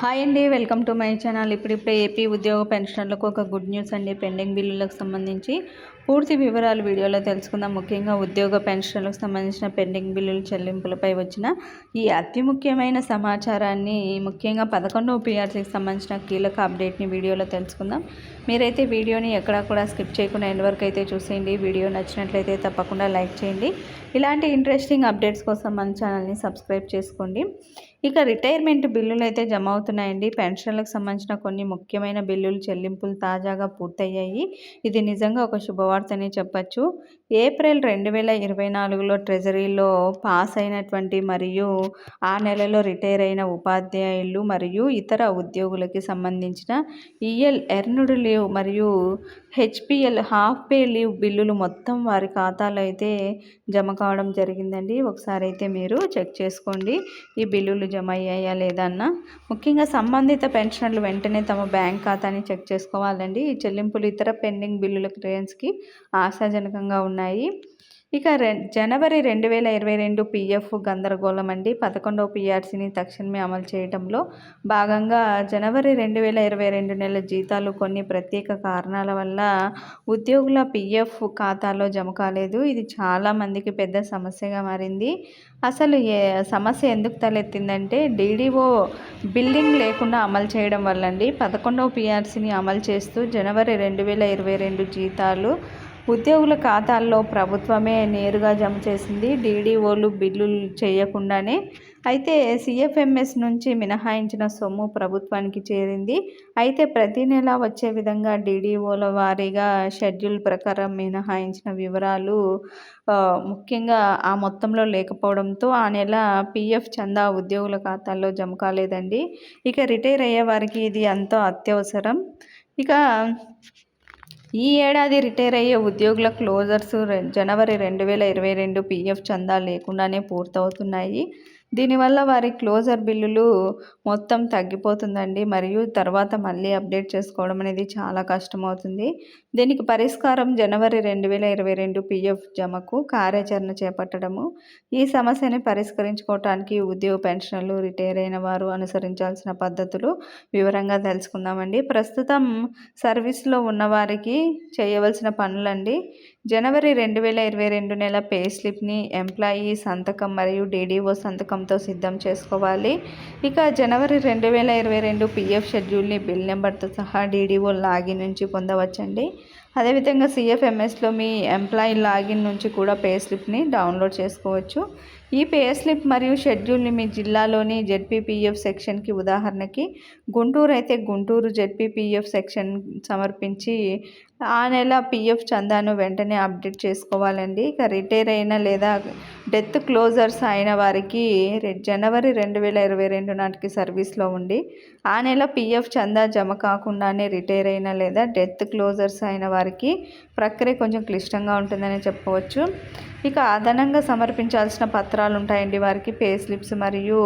Hi అండి welcome to my channel. ఇప్పుడిప్పుడే AP ఉద్యోగ పెన్షనర్లకు ఒక గుడ్ న్యూస్ అండి. పెండింగ్ బిల్లులకు సంబంధించి పూర్తి వివరాలు వీడియోలో తెలుసుకుందాం. ముఖ్యంగా ఉద్యోగ పెన్షన్లకు సంబంధించిన పెండింగ్ బిల్లుల చెల్లింపులపై వచ్చిన ఈ అతి ముఖ్యమైన సమాచారాన్ని ముఖ్యంగా పదకొండవ పీఆర్సీకి సంబంధించిన కీలక అప్డేట్ని వీడియోలో తెలుసుకుందాం. మీరైతే వీడియోని ఎక్కడా కూడా స్కిప్ చేయకుండా ఎండ్ వరకు అయితే చూసేయండి. వీడియో నచ్చినట్లయితే తప్పకుండా లైక్ చేయండి. ఇలాంటి ఇంట్రెస్టింగ్ అప్డేట్స్ కోసం మన ఛానల్ని సబ్స్క్రైబ్ చేసుకోండి. ఇక రిటైర్మెంట్ బిల్లులు అయితే జమ అవుతున్నాయండి. పెన్షన్లకు సంబంధించిన కొన్ని ముఖ్యమైన బిల్లులు చెల్లింపులు తాజాగా పూర్తయ్యాయి. ఇది నిజంగా ఒక శుభవార్తని చెప్పచ్చు. ఏప్రిల్ రెండు వేల ఇరవై నాలుగులో ట్రెజరీలో పాస్ అయినటువంటి మరియు ఆ నెలలో రిటైర్ అయిన ఉపాధ్యాయులు మరియు ఇతర ఉద్యోగులకి సంబంధించిన ఈఎల్ ఎర్నుడు లీవ్ మరియు హెచ్పిఎల్ హాఫ్ పే లీవ్ బిల్లులు మొత్తం వారి ఖాతాలో అయితే జమ కావడం జరిగిందండి. ఒకసారి అయితే మీరు చెక్ చేసుకోండి ఈ బిల్లులు జమ అయ్యాయా లేదా అన్న. ముఖ్యంగా సంబంధిత పెన్షనర్లు వెంటనే తమ బ్యాంక్ ఖాతాని చెక్ చేసుకోవాలండి. ఈ చెల్లింపులు ఇతర పెండింగ్ బిల్లుల క్లియరెన్స్కి ఆశాజనకంగా ఉన్నాయి ఉన్నాయి. ఇక రె జనవరి రెండు వేల ఇరవై రెండు పిఎఫ్ గందరగోళం అండి. పదకొండవ పిఆర్సీని తక్షణమే అమలు చేయడంలో భాగంగా జనవరి రెండు వేల ఇరవై రెండు నెలల జీతాలు కొన్ని ప్రత్యేక కారణాల వల్ల ఉద్యోగుల పిఎఫ్ ఖాతాలో జమ కాలేదు. ఇది చాలామందికి పెద్ద సమస్యగా మారింది. అసలు ఏ సమస్య ఎందుకు తలెత్తిందంటే డీడీఓ బిల్డింగ్ లేకుండా అమలు చేయడం వల్ల అండి పదకొండవ పిఆర్సీని అమలు చేస్తూ జనవరి రెండు వేల ఇరవై రెండు జీతాలు ఉద్యోగుల ఖాతాల్లో ప్రభుత్వమే నేరుగా జమ చేసింది. డీడీఓలు బిల్లులు చేయకుండానే. అయితే సిఎఫ్ఎంఎస్ నుంచి మినహాయించిన సొమ్ము ప్రభుత్వానికి చేరింది. అయితే ప్రతి నెల వచ్చే విధంగా డీడీఓల వారీగా షెడ్యూల్ ప్రకారం మినహాయించిన వివరాలు ముఖ్యంగా ఆ మొత్తంలో లేకపోవడంతో ఆ నెల పిఎఫ్ చందా ఉద్యోగుల ఖాతాల్లో జమ కాలేదండి. ఇక రిటైర్ అయ్యే వారికి ఇది ఎంతో అత్యవసరం. ఇక ఈ ఏడాది రిటైర్ అయ్యే ఉద్యోగుల క్లోజర్స్ జనవరి రెండు వేల ఇరవై రెండు పీఎఫ్ చందా లేకుండానే పూర్తవుతున్నాయి. దీనివల్ల వారి క్లోజర్ బిల్లులు మొత్తం తగ్గిపోతుందండి. మరియు తర్వాత మళ్ళీ అప్డేట్ చేసుకోవడం అనేది చాలా కష్టమవుతుంది. దీనికి పరిష్కారం జనవరి రెండు వేల ఇరవై రెండు పిఎఫ్ జమకు కార్యాచరణ చేపట్టడము. ఈ సమస్యని పరిష్కరించుకోవటానికి ఉద్యోగ పెన్షన్లు రిటైర్ అయిన వారు అనుసరించాల్సిన పద్ధతులు వివరంగా తెలుసుకుందామండి. ప్రస్తుతం సర్వీస్లో ఉన్నవారికి చేయవలసిన పనులండి. జనవరి రెండు వేల ఇరవై రెండు నెల పే స్లిప్ని ఎంప్లాయీ సంతకం మరియు డీడీఓ సంతకం సంతకంతో సిద్ధం చేసుకోవాలి. ఇక జనవరి రెండు వేల ఇరవై రెండు పిఎఫ్ షెడ్యూల్ని బిల్ నెంబర్తో సహా డీడీఓ లాగిన్ నుంచి పొందవచ్చండి. అదేవిధంగా సిఎఫ్ఎంఎస్లో మీ ఎంప్లాయీ లాగిన్ నుంచి కూడా పే స్లిప్ని డౌన్లోడ్ చేసుకోవచ్చు. ఈ పే స్లిప్ మరియు షెడ్యూల్ని మీ జిల్లాలోని జెడ్పీపీఎఫ్ సెక్షన్కి ఉదాహరణకి గుంటూరు అయితే గుంటూరు జెడ్పీపీఎఫ్ సెక్షన్ సమర్పించి ఆ నెల పిఎఫ్ చందాను వెంటనే అప్డేట్ చేసుకోవాలండి. ఇక రిటైర్ అయిన లేదా డెత్ క్లోజర్స్ అయిన వారికి జనవరి రెండు వేల ఇరవై రెండు నాటికి సర్వీస్లో ఉండి ఆ నెల పిఎఫ్ చందా జమ కాకుండానే రిటైర్ అయిన లేదా డెత్ క్లోజర్స్ అయిన వారికి ప్రక్రియ కొంచెం క్లిష్టంగా ఉంటుందని చెప్పవచ్చు. ఇక అదనంగా సమర్పించాల్సిన పత్రాలు ఉంటాయండి. వారికి పే స్లిప్స్ మరియు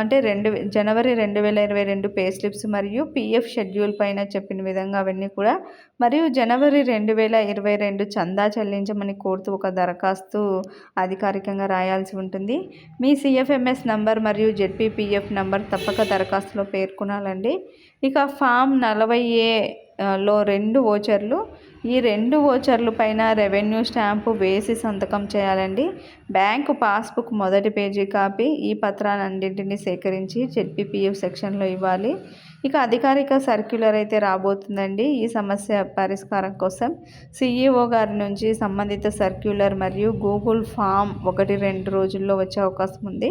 అంటే రెండు జనవరి రెండు వేల ఇరవై రెండు పే స్లిప్స్ మరియు పిఎఫ్ షెడ్యూల్ పైన చెప్పిన విధంగా అవన్నీ కూడా మరియు జనవరి రెండు వేల ఇరవై రెండు చందా చెల్లించమని కోరుతూ ఒక దరఖాస్తు అధికారికంగా రాయాల్సి ఉంటుంది. మీ సిఎఫ్ఎంఎస్ నంబర్ మరియు జెడ్పీపీఎఫ్ నంబర్ తప్పక దరఖాస్తులో పేర్కొనాలండి. ఇక ఫామ్ నలభై ఏ లో రెండు ఓచర్లు ఈ రెండు ఓచర్లు పైన రెవెన్యూ స్టాంపు వేసి సంతకం చేయాలండి. బ్యాంకు పాస్బుక్ మొదటి పేజీ కాపీ ఈ పత్రాలన్నింటినీ సేకరించి జెడ్పీపీఎఫ్ సెక్షన్లో ఇవ్వాలి. ఇక అధికారిక సర్క్యులర్ అయితే రాబోతుందండి ఈ సమస్య పరిష్కారం కోసం. సిఈఓ గారి నుంచి సంబంధిత సర్క్యులర్ మరియు గూగుల్ ఫామ్ ఒకటి రెండు రోజుల్లో వచ్చే అవకాశం ఉంది.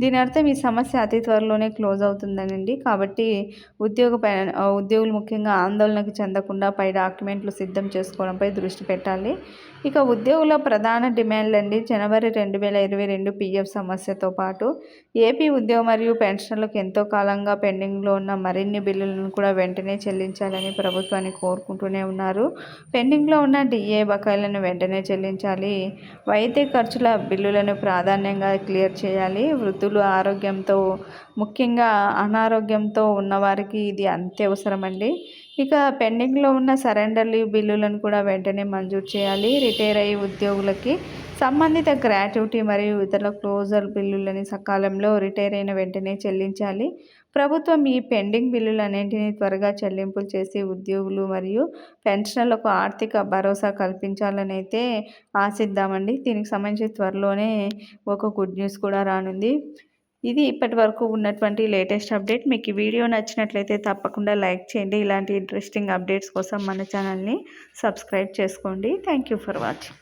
దీని అర్థం ఈ సమస్య అతి త్వరలోనే క్లోజ్ అవుతుందనండి. కాబట్టి ఉద్యోగ ఉద్యోగులు ముఖ్యంగా ఆందోళనకు చెందకుండా పై డాక్యుమెంట్లు సిద్ధం చేసుకోవడంపై దృష్టి పెట్టాలి. ఇక ఉద్యోగుల ప్రధాన డిమాండ్లు అండి జనవరి రెండు వేల ఇరవై రెండు పిఎఫ్ సమస్యతో పాటు ఏపీ ఉద్యోగ మరియు పెన్షన్లకు ఎంతో కాలంగా పెండింగ్లో ఉన్న మరిన్ని బిల్లులను కూడా వెంటనే చెల్లించాలని ప్రభుత్వాన్ని కోరుకుంటూనే ఉన్నారు. పెండింగ్లో ఉన్న డిఏ బకాయిలను వెంటనే చెల్లించాలి. వైద్య ఖర్చుల బిల్లులను ప్రాధాన్యంగా క్లియర్ చేయాలి. వృద్ధులు ఆరోగ్యంతో ముఖ్యంగా అనారోగ్యంతో ఉన్నవారికి ఇది అత్యవసరమండి. ఇక పెండింగ్లో ఉన్న సరెండర్ లీవ్ బిల్లులను కూడా వెంటనే మంజూరు చేయాలి. రిటైర్ అయ్యే ఉద్యోగులకి సంబంధిత గ్రాట్యుటీ మరియు ఇతర క్లోజర్ బిల్లులని సకాలంలో రిటైర్ అయిన వెంటనే చెల్లించాలి. ప్రభుత్వం ఈ పెండింగ్ బిల్లులన్నింటినీ త్వరగా చెల్లింపులు చేసి ఉద్యోగులు మరియు పెన్షనర్లకు ఆర్థిక భరోసా కల్పించాలని అయితే ఆశిద్దామండి. దీనికి సంబంధించి త్వరలోనే ఒక గుడ్ న్యూస్ కూడా రానుంది. ఇది ఇప్పటి వరకు ఉన్నటువంటి లేటెస్ట్ అప్డేట్. మీకు ఈ వీడియో నచ్చినట్లయితే తప్పకుండా లైక్ చేయండి. ఇలాంటి ఇంట్రెస్టింగ్ అప్డేట్స్ కోసం మన ఛానల్ని సబ్స్క్రైబ్ చేసుకోండి. Thank you for watching.